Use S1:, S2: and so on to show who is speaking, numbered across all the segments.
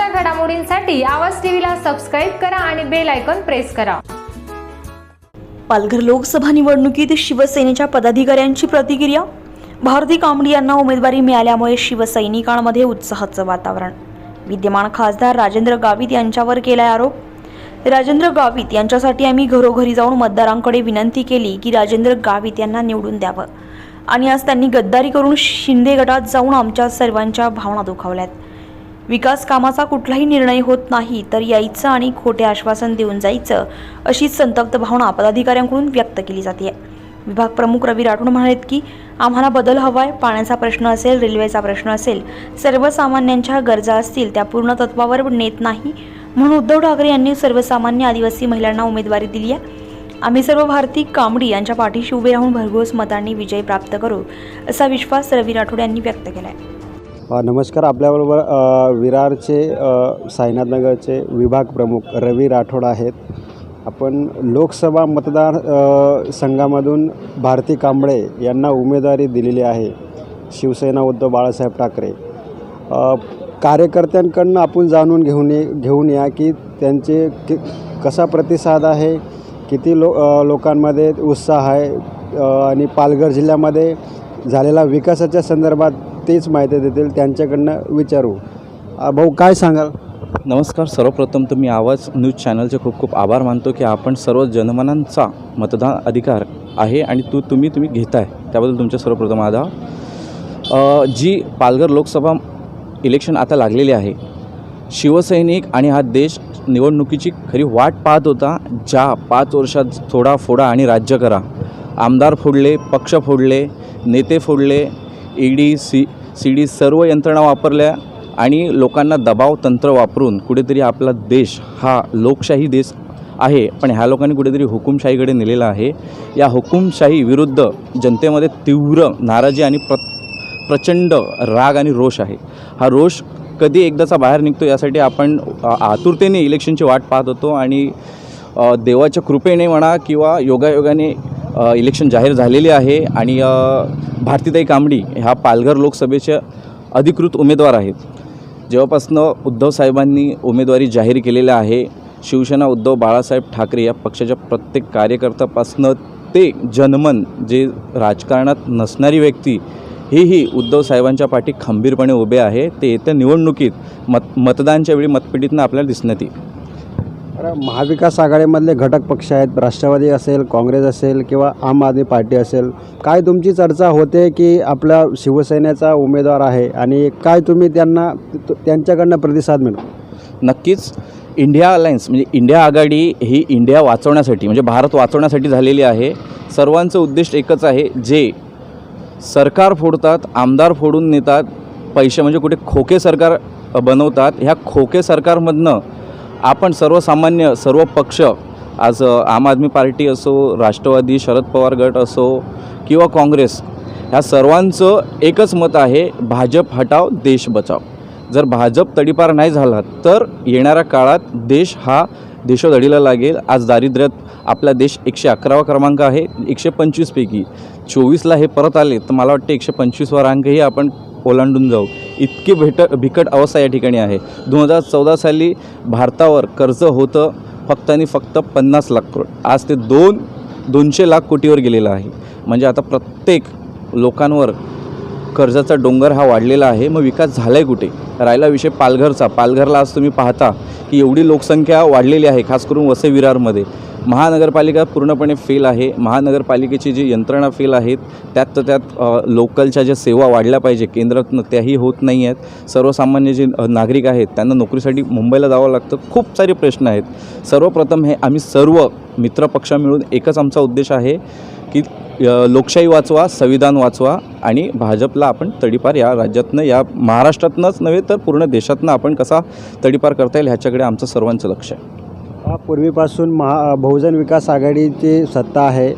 S1: ताज्या घडामोडींसाठी आवाज टीव्हीला सबस्क्राईब करा आणि बेल आयकॉन प्रेस करा.
S2: पालघर लोकसभा निवडणुकीत शिवसेनेच्या पदाधिकाऱ्यांची प्रतिक्रिया? भारती कांबडी यांना उमेदवारी मिळाल्यामुळे शिवसैनिकांमध्ये उत्साहाचं वातावरण. विद्यमान खासदार राजेंद्र गावित यांच्यावर केलाय आरोप. राजेंद्र गावित यांच्यासाठी आम्ही घरोघरी जाऊन मतदारांकडे विनंती केली की राजेंद्र गावित यांना निवडून द्यावं. आणि आज त्यांनी गद्दारी करून शिंदे गटात जाऊन आमच्या सर्वांच्या भावना दुखावल्यात. विकास कामाचा कुठलाही निर्णय होत नाही तर यायचं आणि खोटे आश्वासन देऊन जायचं अशी संतप्त भावना पदाधिकाऱ्यांकडून व्यक्त केली जाते. विभाग प्रमुख रवी राठोड म्हणालेत की आम्हाला बदल हवाय पाण्याचा प्रश्न असेल रेल्वेचा प्रश्न असेल सर्वसामान्यांच्या गरजा असतील त्या पूर्ण तत्वावर नेत नाही. म्हणून उद्धव ठाकरे यांनी सर्वसामान्य आदिवासी महिलांना उमेदवारी दिली आहे. आम्ही सर्व भारती कांबडी यांच्या पाठीशी उभे राहून भरघोस मतांनी विजय प्राप्त करू असा विश्वास रवी राठोड यांनी व्यक्त केला आहे
S3: नमस्कार आपल्याबरोबर विरारचे साईनाथनगरचे विभाग प्रमुख रवी राठोड आहेत. आपण लोकसभा मतदार संघामधून भारती कांबळे यांना उमेदवारी दिलेली आहे शिवसेना उद्धव बाळासाहेब ठाकरे. कार्यकर्त्यांकडनं आपण जाणून घेऊन ये घेऊन या की त्यांचे कि कसा प्रतिसाद आहे किती लो लोकांमध्ये उत्साह आहे आणि पालघर जिल्ह्यामध्ये झालेला विकासाच्या संदर्भात तेच माहिती देतील त्यांच्याकडनं विचारू. भाऊ काय सांगाल?
S4: नमस्कार सर्वप्रथम तुम्ही आवाज न्यूज चॅनलचे खूप खूप आभार मानतो की आपण सर्व जनमनांचा मतदान अधिकार आहे आणि तो तुम्ही तुम्ही घेताय. त्याबद्दल तुमच्या सर्वप्रथम आधार जी पालघर लोकसभा इलेक्शन आता लागलेली आहे शिवसैनिक आणि हा देश निवडणुकीची खरी वाट पाहत होता ज्या पाच वर्षात थोडा फोडा आणि राज्य करा. आमदार फोडले पक्ष फोडले नेते फोडले ईडी सी सी डी सर्व यंत्रणा वापरल्या आणि लोकांना दबाव तंत्र वापरून कुठेतरी आपला देश हा लोकशाही देश आहे पण ह्या लोकांनी कुठेतरी हुकुमशाहीकडे नेलेला आहे. या हुकुमशाही विरुद्ध जनतेमध्ये तीव्र नाराजी आणि प्र प्रचंड राग आणि रोष आहे. हा रोष कधी एकदाचा बाहेर निघतो यासाठी आपण आतुरतेने इलेक्शनची वाट पाहत होतो आणि देवाच्या कृपेने म्हणा किंवा योगायोगाने इलेक्शन जाहीर झालेले आहे आणि भारतीताई कांबडी ह्या पालघर लोकसभेच्या अधिकृत उमेदवार आहेत. जेव्हापासनं उद्धव साहेबांनी उमेदवारी जाहीर केलेल्या आहे शिवसेना उद्धव बाळासाहेब ठाकरे या पक्षाच्या प्रत्येक कार्यकर्त्यापासनं ते जनमन जे राजकारणात नसणारी व्यक्ती हेही उद्धव साहेबांच्या पाठी खंबीरपणे उभे आहे. ते येत्या निवडणुकीत मत मतदानच्या वेळी मतपेटीतनं आपल्याला दिसण्यात येईल.
S3: तर महाविकास आघाडीमधले घटक पक्ष आहेत राष्ट्रवादी असेल काँग्रेस असेल किंवा आम आदमी पार्टी असेल काय तुमची चर्चा होते की आपला शिवसेनेचा उमेदवार आहे आणि काय तुम्ही त्यांना त्यांच्याकडनं प्रतिसाद मिळतो
S4: नक्कीच. इंडिया अलायन्स म्हणजे इंडिया आघाडी ही इंडिया वाचवण्यासाठी म्हणजे भारत वाचवण्यासाठी झालेली आहे. सर्वांचं उद्दिष्ट एकच आहे जे सरकार फोडतात आमदार फोडून नेतात पैसे म्हणजे कुठे खोके सरकार बनवतात ह्या खोके सरकारमधनं आपण सर्वसामान्य सर्व पक्ष आज आम आदमी पार्टी असो राष्ट्रवादी शरद पवार गट असो किंवा काँग्रेस ह्या सर्वांचं एकच मत आहे भाजप हटाव देश बचाव. जर भाजप तडीपार नाही झाला तर येणाऱ्या काळात देश हा देशोधडीला लागेल. आज दारिद्र्यात आपला देश एकशे अकरावा क्रमांक आहे एकशे पंचवीसपैकी चोवीसला हे परत आले तर मला वाटतं एकशे पंचवीसवा रँकही आपण ओलांडून जाऊ. इतकी भेट बिकट अवस्था या ठिकाणी आहे. दोन हजार चौदा साली भारतावर कर्ज होतं फक्त आणि फक्त पन्नास लाख करोड. आज ते दोन दोनशे लाख कोटीवर गेलेलं आहे. म्हणजे आता प्रत्येक लोकांवर कर्जाचा डोंगर हा वाढलेला आहे. मग विकास झाला आहे कुठे? राहिला विषय पालघरचा. पालघरला आज तुम्ही पाहता की एवढी लोकसंख्या वाढलेली आहे खास करून वसे विरारमध्ये. महानगरपालिका पूर्णपणे फेल आहे. महानगरपालिकेची जी यंत्रणा फेल आहेत त्यात तर त्यात लोकलच्या ज्या सेवा वाढल्या पाहिजे केंद्रातनं त्याही होत नाही आहेत. सर्वसामान्य जे नागरिक आहेत त्यांना नोकरीसाठी मुंबईला जावं लागतं. खूप सारे प्रश्न आहेत. सर्वप्रथम हे आम्ही सर्व मित्रपक्ष मिळून एकच आमचा उद्देश आहे की लोकशाही वाचवा संविधान वाचवा आणि भाजपला आपण तडीपार या राज्यातनं या महाराष्ट्रातनंच नव्हे तर पूर्ण देशातनं आपण कसा तडीपार करता येईल ह्याच्याकडे आमचं सर्वांचं लक्ष आहे.
S3: हा पूर्वीपासून महा बहुजन विकास आघाडीची सत्ता आहे.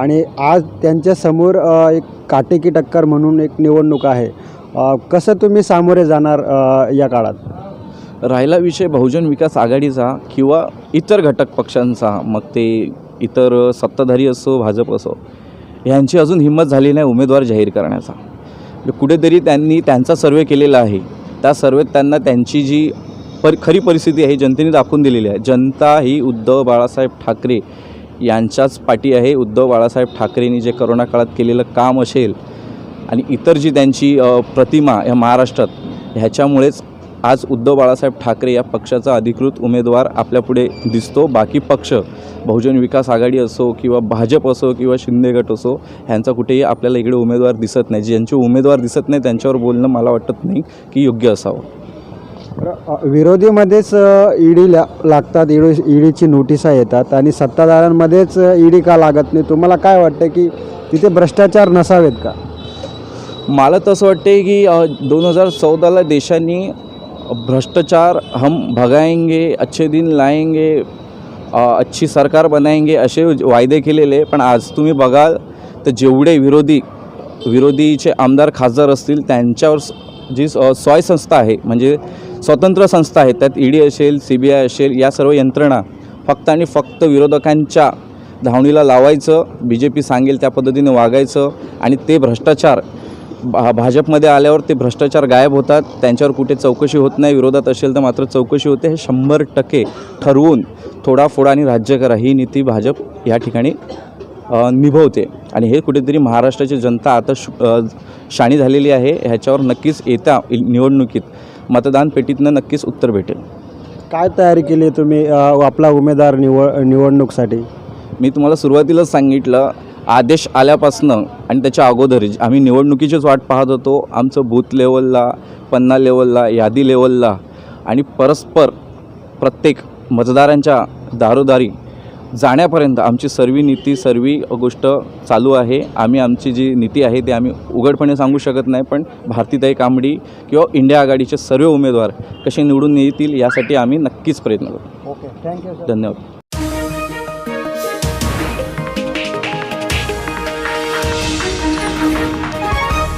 S3: आणि आज त्यांच्यासमोर एक काटेकी टक्कर म्हणून एक निवडणूक आहे. कसं तुम्ही सामोरे जाणार या काळात?
S4: राहिला विषय बहुजन विकास आघाडीचा किंवा इतर घटक पक्षांचा मग ते इतर सत्ताधारी असो भाजप असो ह्यांची अजून हिंमत झाली नाही उमेदवार जाहीर करण्याचा. कुठेतरी त्यांनी त्यांचा सर्वे केलेला आहे. त्या सर्वेत त्यांना त्यांची जी पर खरी परिस्थिती आहे जनतेने दाखवून दिलेली आहे. जनता ही उद्धव बाळासाहेब ठाकरे यांच्याच पाठी आहे. उद्धव बाळासाहेब ठाकरेंनी जे करोना काळात केलेलं काम असेल आणि इतर जी त्यांची प्रतिमा या महाराष्ट्रात ह्याच्यामुळेच आज उद्धव बाळासाहेब ठाकरे या पक्षाचा अधिकृत उमेदवार आपल्यापुढे दिसतो. बाकी पक्ष बहुजन विकास आघाडी असो किंवा भाजप असो किंवा शिंदे गट असो ह्यांचा कुठेही आपल्याला इकडे उमेदवार दिसत नाही. ज्यांचे उमेदवार दिसत नाही त्यांच्यावर बोलणं मला वाटत नाही की योग्य असावं.
S3: विरोधीमध्येच ईडी ला लागतात ईडी ईडीची नोटिसा येतात आणि सत्ताधाऱ्यांमध्येच ईडी का लागत नाही? तुम्हाला काय वाटतं की तिथे भ्रष्टाचार नसावेत का?
S4: मला तसं वाटते की दोन हजार चौदाला देशांनी भ्रष्टाचार हम भगाएंगे अच्छे दिन लाएंगे अच्छी सरकार बनाएंगे असे वायदे केलेले पण आज तुम्ही बघाल तर जेवढे विरोधी विरोधीचे आमदार खासदार असतील त्यांच्यावर जी स्वयसंस्था आहे म्हणजे स्वतंत्र संस्था आहेत. त्यात ईडी असेल सी बी आय असेल या सर्व यंत्रणा फक्त आणि फक्त विरोधकांच्या धावणीला लावायचं बी जे पी सांगेल त्या पद्धतीने वागायचं आणि ते भ्रष्टाचार भा भाजपमध्ये आल्यावर ते भ्रष्टाचार गायब होतात. त्यांच्यावर कुठे चौकशी होत नाही विरोधात असेल तर मात्र चौकशी होते. हे शंभर टक्के ठरवून थोडाफोडा आणि राज्य करा. ही नीती भाजप या ठिकाणी निभवते. आणि हे कुठेतरी महाराष्ट्राची जनता आता शु शाणी झालेली आहे. ह्याच्यावर नक्कीच येत्या निवडणुकीत. मतदान पेटीतनं नक्कीच उत्तर भेटेल.
S3: काय तयारी केली आहे तुम्ही अ, आपला उमेदवार निवड निवडणूकसाठी?
S4: मी तुम्हाला सुरुवातीलाच सांगितलं आदेश आल्यापासनं आणि त्याच्या अगोदर आम्ही निवडणुकीचीच वाट पाहत होतो. आमचं बूथ लेवलला पन्ना लेवलला यादी लेवलला आणि परस्पर प्रत्येक मतदारांच्या दारोदारी जाण्यापर्यंत आमची सर्व नीती सर्व गोष्ट चालू आहे. आम्ही आमची जी नीती आहे ती आम्ही उघडपणे सांगू शकत नाही पण भारतीताई कांबडी किंवा इंडिया आघाडीचे सर्व उमेदवार कसे निवडून येतील यासाठी आम्ही नक्कीच प्रयत्न करू.
S3: ओके थँक्यू
S4: धन्यवाद.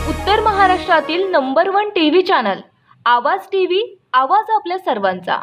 S5: उत्तर महाराष्ट्रातील number one TV channel Awaaz TV Awaaz आपल्या सर्वांचा.